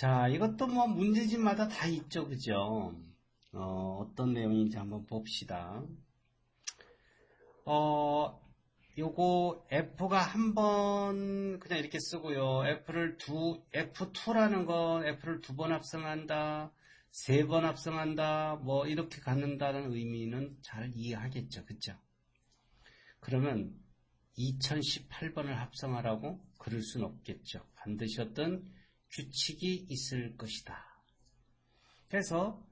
자, 이것도 뭐 문제집마다 다 있죠, 그죠? 어, 어떤 내용인지 한번 봅시다. 어, 요거 F가 한 번 그냥 이렇게 쓰고요. F를 두, F2라는 건 F를 두 번 합성한다, 세 번 합성한다, 뭐 이렇게 갖는다는 의미는 잘 이해하겠죠, 그죠? 그러면 2018번을 합성하라고 그럴 순 없겠죠. 반드시 어떤 규칙이 있을 것이다. 그래서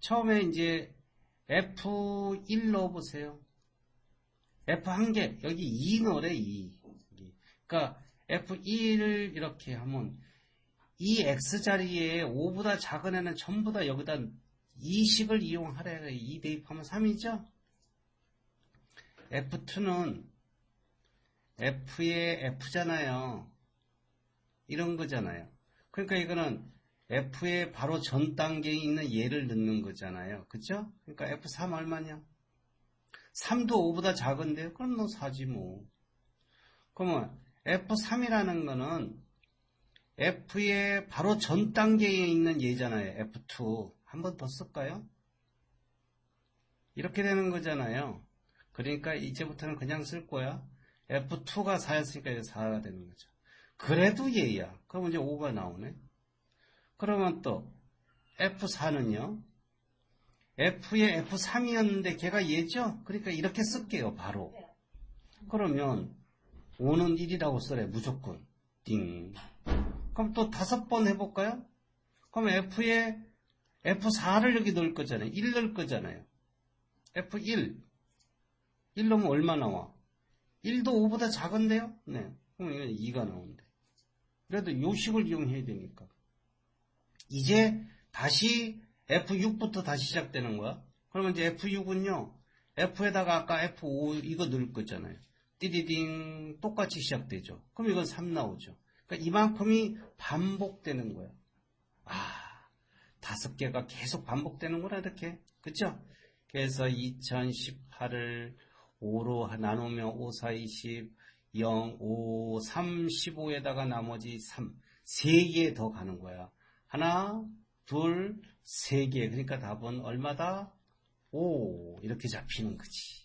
처음에 이제 F1 넣어보세요. F 한 개, 여기 2 넣으래, 2. 그러니까 F1을 이렇게 하면 이 X 자리에 5보다 작은 애는 전부 다 여기다 2식을 이용하래. 2 대입하면 3이죠? F2는 F의 F잖아요. 이런 거잖아요. 그러니까 이거는 F의 바로 전 단계에 있는 얘를 넣는 거잖아요. 그쵸? 그러니까 F3 얼마냐? 3도 5보다 작은데요? 그럼 너 4지 뭐. 그러면 F3이라는 거는 F의 바로 전 단계에 있는 얘잖아요. F2. 한 번 더 쓸까요? 이렇게 되는 거잖아요. 그러니까 이제부터는 그냥 쓸 거야. F2가 4였으니까 이제 4가 되는 거죠. 그래도 얘야. 그럼 이제 5가 나오네. 그러면 또 F4는요. F의 F3이었는데 걔가 얘죠? 그러니까 이렇게 쓸게요. 바로. 그러면 5는 1이라고 써래. 무조건. 띵. 그럼 또 다섯 번 해볼까요? 그럼 F에 F4를 여기 넣을 거잖아요. 1 넣을 거잖아요. F1. 1 넣으면 얼마 나와? 1도 5보다 작은데요? 네. 그럼 이건 2가 나온대. 그래도 요식을 이용해야 되니까. 이제 다시 F6부터 다시 시작되는 거야. 그러면 이제 F6은요. F에다가 아까 F5 이거 넣을 거잖아요. 띠디딩 똑같이 시작되죠. 그럼 이건 3 나오죠. 그러니까 이만큼이 반복되는 거야. 아, 다섯 개가 계속 반복되는구나 이렇게. 그쵸? 그래서 2018을 5로 나누면 5, 4, 20, 0, 5, 3, 15에다가 나머지 3. 3개 더 가는 거야. 하나, 둘, 세 개. 그러니까 답은 얼마다? 5. 이렇게 잡히는 거지.